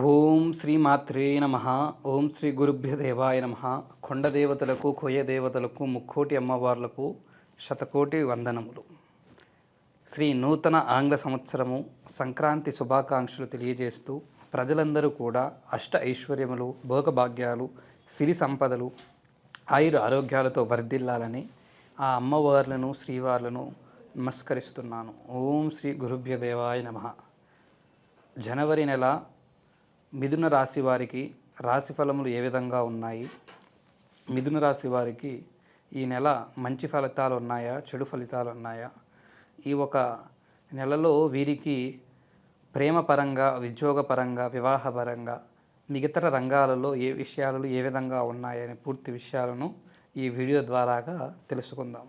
ఓం శ్రీ మాత్రే నమ. ఓం శ్రీ గురుభ్య దేవాయ నమ. కొండ దేవతలకు కొయ్య దేవతలకు ముక్కోటి అమ్మవార్లకు శతకోటి వందనములు. శ్రీ నూతన ఆంగ్ల సంవత్సరము సంక్రాంతి శుభాకాంక్షలు తెలియజేస్తూ ప్రజలందరూ కూడా అష్ట ఐశ్వర్యములు భోగభాగ్యాలు సిరి సంపదలు ఆయుర ఆరోగ్యాలతో వర్ధిల్లాలని ఆ అమ్మవార్లను శ్రీవార్లను నమస్కరిస్తున్నాను. ఓం శ్రీ గురుభ్య దేవాయ నమ. జనవరి నెల మిథున రాశి వారికి రాశి ఫలములు ఏ విధంగా ఉన్నాయి? మిథున రాశి వారికి ఈ నెల మంచి ఫలితాలు ఉన్నాయా? చెడు ఫలితాలు ఉన్నాయా? ఈ ఒక నెలలో వీరికి ప్రేమపరంగా ఉద్యోగపరంగా వివాహపరంగా పరంగా మిగతా రంగాలలో ఏ విషయాలు ఏ విధంగా ఉన్నాయనే పూర్తి విషయాలను ఈ వీడియో ద్వారాగా తెలుసుకుందాం.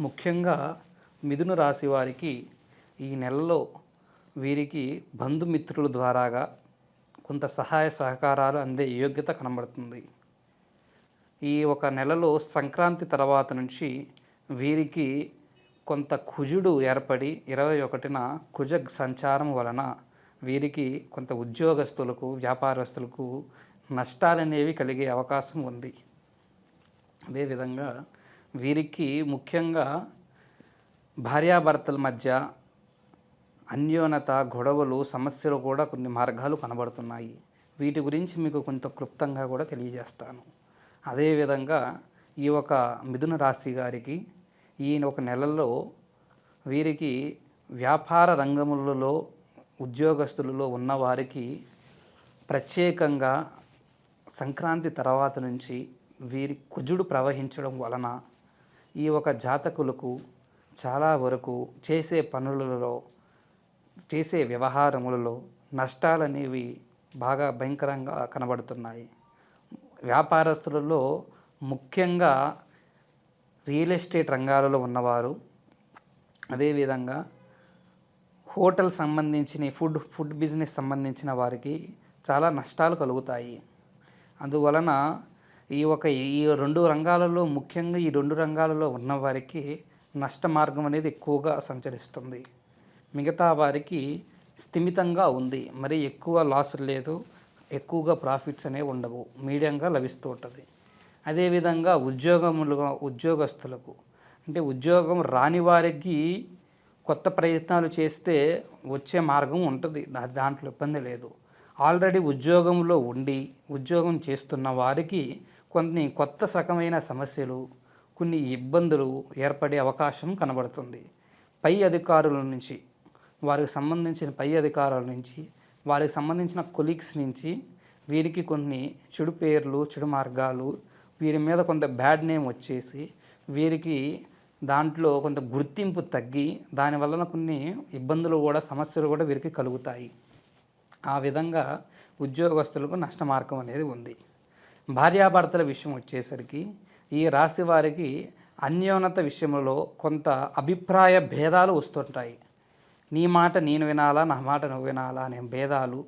ముఖ్యంగా మిథున రాశి వారికి ఈ నెలలో వీరికి బంధుమిత్రుల ద్వారాగా కొంత సహాయ సహకారాలు అందే యోగ్యత కనబడుతుంది. ఈ ఒక నెలలో సంక్రాంతి తర్వాత నుంచి వీరికి కొంత కుజుడు ఏర్పడి ఇరవై ఒకటిన కుజ సంచారం వలన వీరికి కొంత ఉద్యోగస్తులకు వ్యాపారస్తులకు నష్టాలనేవి కలిగే అవకాశం ఉంది. అదేవిధంగా వీరికి ముఖ్యంగా భార్యాభర్తల మధ్య అన్యోన్యత గొడవలు సమస్యలు కూడా కొన్ని మార్గాలు కనబడుతున్నాయి. వీటి గురించి మీకు కొంత క్లుప్తంగా కూడా తెలియజేస్తాను. అదేవిధంగా ఈ ఒక మిథున రాశి గారికి ఈ ఒక నెలలో వీరికి వ్యాపార రంగములలో ఉద్యోగస్తులలో ఉన్నవారికి ప్రత్యేకంగా సంక్రాంతి తర్వాత నుంచి వీరి కుజుడు ప్రవహించడం వలన ఈ ఒక జాతకులకు చాలా వరకు చేసే పనులలో చేసే వ్యవహారములలో నష్టాలనేవి బాగా భయంకరంగా కనబడుతున్నాయి. వ్యాపారస్తులలో ముఖ్యంగా రియల్ ఎస్టేట్ రంగాలలో ఉన్నవారు అదేవిధంగా హోటల్ సంబంధించిన ఫుడ్ ఫుడ్ బిజినెస్ సంబంధించిన వారికి చాలా నష్టాలు కలుగుతాయి. అందువలన ఈ ఒక ఈ రెండు రంగాలలో ముఖ్యంగా ఈ రెండు రంగాలలో ఉన్నవారికి నష్ట మార్గం అనేది ఎక్కువగా సంచరిస్తుంది. మిగతా వారికి స్థిమితంగా ఉంది. మరి ఎక్కువ లాస్ లేదు. ఎక్కువగా ప్రాఫిట్స్ అనేవి ఉండవు. మీడియంగా లభిస్తూ ఉంటుంది. అదేవిధంగా ఉద్యోగములుగా ఉద్యోగస్తులకు. అంటే ఉద్యోగం రాని వారికి కొత్త ప్రయత్నాలు చేస్తే వచ్చే మార్గం ఉంటుంది. దాంట్లో ఇబ్బంది లేదు. ఆల్రెడీ ఉద్యోగంలో ఉండి ఉద్యోగం చేస్తున్న వారికి కొన్ని కొత్త రకమైన సమస్యలు కొన్ని ఇబ్బందులు ఏర్పడే అవకాశం కనబడుతుంది. పై అధికారుల నుంచి వారికి సంబంధించిన పై అధికారుల నుంచి వారికి సంబంధించిన కొలీగ్స్ నుంచి వీరికి కొన్ని చెడు పేర్లు చెడు మార్గాలు వీరి మీద కొంత బ్యాడ్ నేమ్ వచ్చేసి వీరికి దాంట్లో కొంత గుర్తింపు తగ్గి దానివలన కొన్ని ఇబ్బందులు కూడా సమస్యలు కూడా వీరికి కలుగుతాయి. ఆ విధంగా ఉద్యోగస్తులకు నష్ట మార్గం అనేది ఉంది. భార్యాభర్తల విషయం వచ్చేసరికి ఈ రాశి వారికి అన్యోన్నత విషయంలో కొంత అభిప్రాయ భేదాలు వస్తుంటాయి. నీ మాట నేను వినాలా నా మాట నువ్వు వినాలా అనే భేదాలు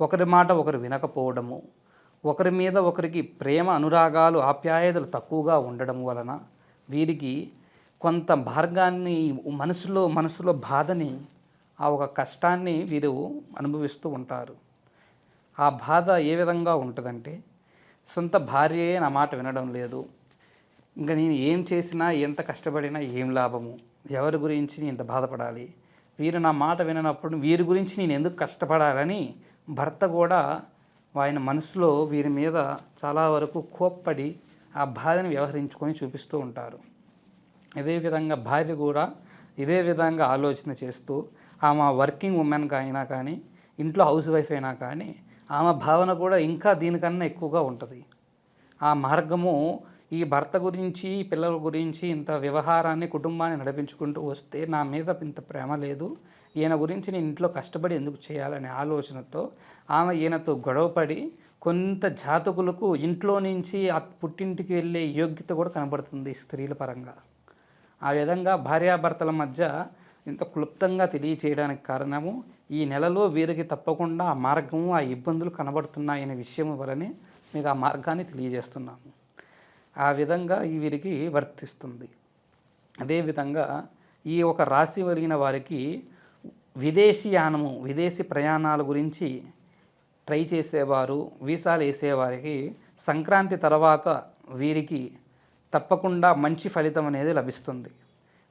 ఒకరి మాట ఒకరు వినకపోవడము ఒకరి మీద ఒకరికి ప్రేమ అనురాగాలు ఆప్యాయతలు తక్కువగా ఉండడం వలన వీరికి కొంత మార్గాన్ని మనసులో మనసులో బాధని ఆ ఒక కష్టాన్ని వీరు అనుభవిస్తూ ఉంటారు. ఆ బాధ ఏ విధంగా ఉంటుందంటే సొంత భార్యయే నా మాట వినడం లేదు. ఇంకా నేను ఏం చేసినా ఎంత కష్టపడినా ఏం లాభము? ఎవరి గురించి నేను ఇంత బాధపడాలి? వీరు నా మాట విననప్పుడు వీరి గురించి నేను ఎందుకు కష్టపడాలని భర్త కూడా ఆయన మనసులో వీరి మీద చాలా వరకు కోప్పడి ఆ బాధను వ్యవహరించుకొని చూపిస్తూ ఉంటారు. ఇదే విధంగా భార్య కూడా ఇదే విధంగా ఆలోచన చేస్తూ ఆమె వర్కింగ్ ఉమెన్గా అయినా కానీ ఇంట్లో హౌస్ వైఫ్ అయినా కానీ ఆమె భావన కూడా ఇంకా దీనికన్నా ఎక్కువగా ఉంటుంది. ఆ మార్గము ఈ భర్త గురించి పిల్లల గురించి ఇంత వ్యవహారాన్ని కుటుంబాన్ని నడిపించుకుంటూ వస్తే నా మీద ఇంత ప్రేమ లేదు. ఈయన గురించి నేను ఇంట్లో కష్టపడి ఎందుకు చేయాలనే ఆలోచనతో ఆమె ఈయనతో గొడవపడి కొంత జాతకులకు ఇంట్లో నుంచి ఆ పుట్టింటికి వెళ్ళే యోగ్యత కూడా కనబడుతుంది స్త్రీల పరంగా. ఆ విధంగా భార్యాభర్తల మధ్య ఇంత క్లుప్తంగా తెలియచేయడానికి కారణము ఈ నెలలో వీరికి తప్పకుండా ఆ మార్గము ఆ ఇబ్బందులు కనబడుతున్నాయనే విషయం వలనే మీకు ఆ మార్గాన్ని తెలియజేస్తున్నాము ఆ విధంగా ఈ వీరికి వర్తిస్తుంది. అదేవిధంగా ఈ ఒక రాశి కలిగిన వారికి విదేశీయానము విదేశీ ప్రయాణాల గురించి ట్రై చేసేవారు వీసాలు వేసేవారికి సంక్రాంతి తర్వాత వీరికి తప్పకుండా మంచి ఫలితం అనేది లభిస్తుంది.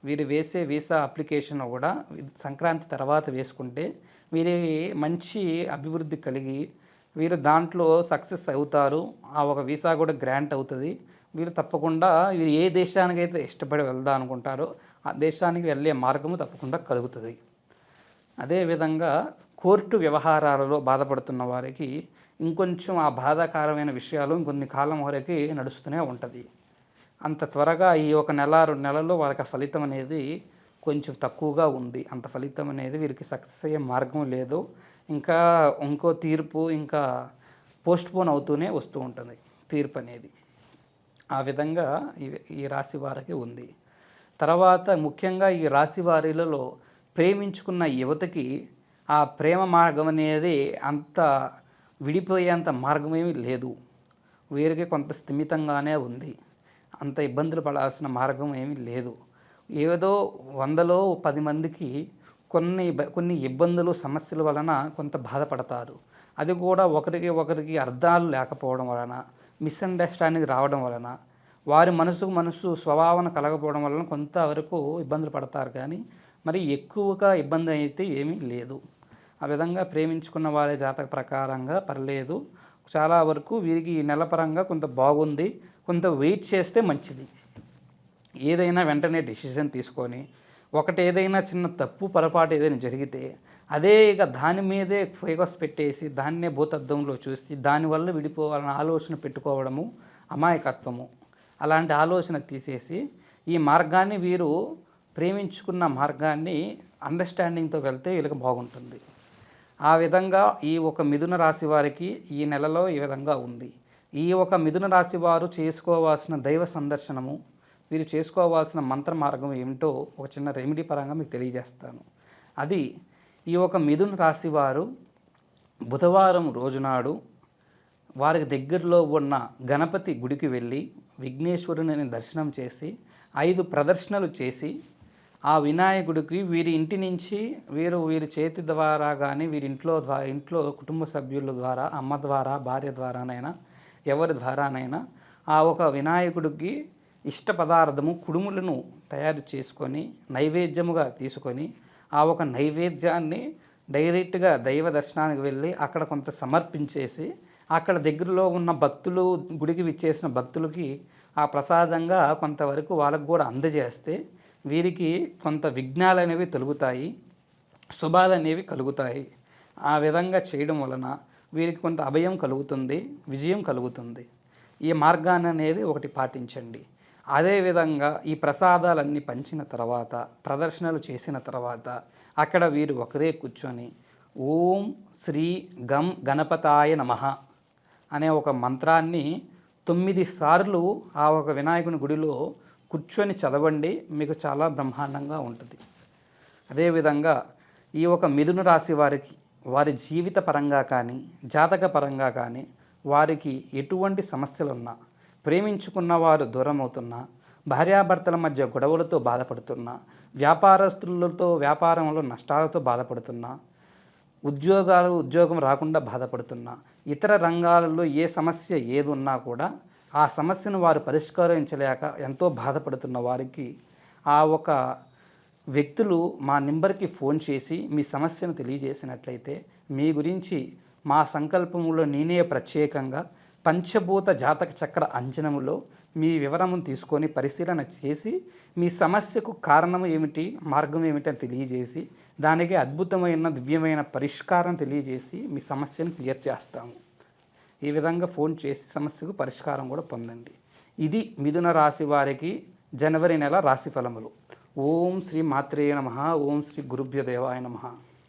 వీరు వేసే వీసా అప్లికేషన్ కూడా సంక్రాంతి తర్వాత వేసుకుంటే వీరి మంచి అభివృద్ధి కలిగి వీరు దాంట్లో సక్సెస్ అవుతారు. ఆ ఒక వీసా కూడా గ్రాంట్ అవుతుంది. వీరు తప్పకుండా వీరు ఏ దేశానికైతే ఇష్టపడి వెళ్దాం అనుకుంటారో ఆ దేశానికి వెళ్ళే మార్గము తప్పకుండా కలుగుతుంది. అదేవిధంగా కోర్టు వ్యవహారాలలో బాధపడుతున్న వారికి ఇంకొంచెం ఆ బాధాకరమైన విషయాలు ఇంకొన్ని కాలం వరకు నడుస్తూనే ఉంటుంది. అంత త్వరగా ఈ ఒక నెల రెండు నెలల్లో వాళ్ళకి ఫలితం అనేది కొంచెం తక్కువగా ఉంది. అంత ఫలితం అనేది వీరికి సక్సెస్ అయ్యే మార్గం లేదు. ఇంకా ఇంకో తీర్పు ఇంకా పోస్ట్పోన్ అవుతూనే వస్తూ ఉంటుంది. తీర్పు అనేది. ఆ విధంగా ఈ రాశి వారికి ఉంది. తర్వాత ముఖ్యంగా ఈ రాశి వారిలలో ప్రేమించుకున్న యువతకి ఆ ప్రేమ మార్గం అనేది అంత విడిపోయేంత మార్గమేమీ లేదు. వీరికి కొంత స్థిమితంగానే ఉంది. అంత ఇబ్బందులు పడాల్సిన మార్గం ఏమీ లేదు. ఏదో వందలో పది మందికి కొన్ని కొన్ని ఇబ్బందులు సమస్యల వలన కొంత బాధపడతారు. అది కూడా ఒకరికి ఒకరికి అర్థాలు లేకపోవడం వలన మిస్అండర్స్టాండింగ్ రావడం వలన వారి మనసుకు మనసు స్వభావన కలగపోవడం వలన కొంతవరకు ఇబ్బందులు పడతారు కానీ మరి ఎక్కువగా ఇబ్బంది అయితే ఏమీ లేదు. ఆ విధంగా ప్రేమించుకున్న వారి జాతక ప్రకారంగా పర్లేదు. చాలా వరకు వీరికి నెలపరంగా కొంత బాగుంది. కొంత వెయిట్ చేస్తే మంచిది. ఏదైనా వెంటనే డెసిషన్ తీసుకొని ఒకటి ఏదైనా చిన్న తప్పు పొరపాటు ఏదైనా జరిగితే అదే ఇక దాని మీదే ఫోకస్ పెట్టేసి దాన్నే భూతద్దంలో చూసి దానివల్ల విడిపోవాలని ఆలోచన పెట్టుకోవడము అమాయకత్వము. అలాంటి ఆలోచన తీసేసి ఈ మార్గాన్ని వీరు ప్రేమించుకున్న మార్గాన్ని అండర్స్టాండింగ్తో వెళ్తే వీళ్ళకి బాగుంటుంది. ఆ విధంగా ఈ ఒక మిథున రాశి వారికి ఈ నెలలో ఈ విధంగా ఉంది. ఈ ఒక మిథున రాశి వారు చేసుకోవాల్సిన దైవ సందర్శనము వీరు చేసుకోవాల్సిన మంత్ర మార్గం ఏమిటో ఒక చిన్న రెమెడీ పరంగా మీకు తెలియజేస్తాను. అది ఈ ఒక మిథున రాశి వారు బుధవారం రోజునాడు వారికి దగ్గరలో ఉన్న గణపతి గుడికి వెళ్ళి విఘ్నేశ్వరుని దర్శనం చేసి ఐదు ప్రదర్శనలు చేసి ఆ వినాయకుడికి వీరి ఇంటి నుంచి వీరు వీరి చేతి ద్వారా కానీ వీరి ఇంట్లో ద్వారా ఇంట్లో కుటుంబ సభ్యుల ద్వారా అమ్మ ద్వారా భార్య ద్వారానైనా ఎవరి ద్వారానైనా ఆ ఒక వినాయకుడికి ఇష్ట పదార్థము కుడుములను తయారు చేసుకొని నైవేద్యముగా తీసుకొని ఆ ఒక నైవేద్యాన్ని డైరెక్ట్గా దైవ దర్శనానికి వెళ్ళి అక్కడ కొంత సమర్పించేసి అక్కడ దగ్గరలో ఉన్న భక్తులు గుడికి విచ్చేసిన భక్తులకి ఆ ప్రసాదంగా కొంతవరకు వాళ్ళకు కూడా అందజేస్తే వీరికి కొంత విఘ్నాలు అనేవి తొలుగుతాయి శుభాలు అనేవి కలుగుతాయి. ఆ విధంగా చేయడం వలన వీరికి కొంత అభయం కలుగుతుంది విజయం కలుగుతుంది. ఈ మార్గాన్ని అనేది ఒకటి పాటించండి. అదేవిధంగా ఈ ప్రసాదాలన్నీ పంచిన తర్వాత ప్రదర్శనలు చేసిన తర్వాత అక్కడ వీరు ఒకరే కూర్చొని ఓం శ్రీ గం గణపతాయ నమ అనే ఒక మంత్రాన్ని తొమ్మిది సార్లు ఆ ఒక వినాయకుని గుడిలో కూర్చొని చదవండి మీకు చాలా బ్రహ్మాండంగా ఉంటుంది. అదేవిధంగా ఈ ఒక మిథున రాశి వారికి వారి జీవిత పరంగా కానీ జాతక పరంగా కానీ వారికి ఎటువంటి సమస్యలున్నా ప్రేమించుకున్న వారు దూరం భార్యాభర్తల మధ్య గొడవలతో బాధపడుతున్నా వ్యాపారస్తులతో వ్యాపారంలో నష్టాలతో బాధపడుతున్నా ఉద్యోగాలు ఉద్యోగం రాకుండా బాధపడుతున్నా ఇతర రంగాలలో ఏ సమస్య ఏది ఉన్నా కూడా ఆ సమస్యను వారు పరిష్కరించలేక ఎంతో బాధపడుతున్న వారికి ఆ ఒక వ్యక్తులు మా నెంబర్కి ఫోన్ చేసి మీ సమస్యను తెలియజేసినట్లయితే మీ గురించి మా సంకల్పంలో నేనే ప్రత్యేకంగా పంచభూత జాతక చక్ర అంచనములో మీ వివరమును తీసుకొని పరిశీలన చేసి మీ సమస్యకు కారణం ఏమిటి మార్గం ఏమిటి అని తెలియజేసి దానికి అద్భుతమైన దివ్యమైన పరిష్కారం తెలియజేసి మీ సమస్యను క్లియర్ చేస్తాము. ఈ విధంగా ఫోన్ చేసి సమస్యకు పరిష్కారం కూడా పొందండి. ఇది మిథున రాశి వారికి జనవరి నెల రాశి ఫలములు. ఓం శ్రీ మాత్రేయ నమ ఓం శ్రీ గురుభ్య దేవాయ నమ.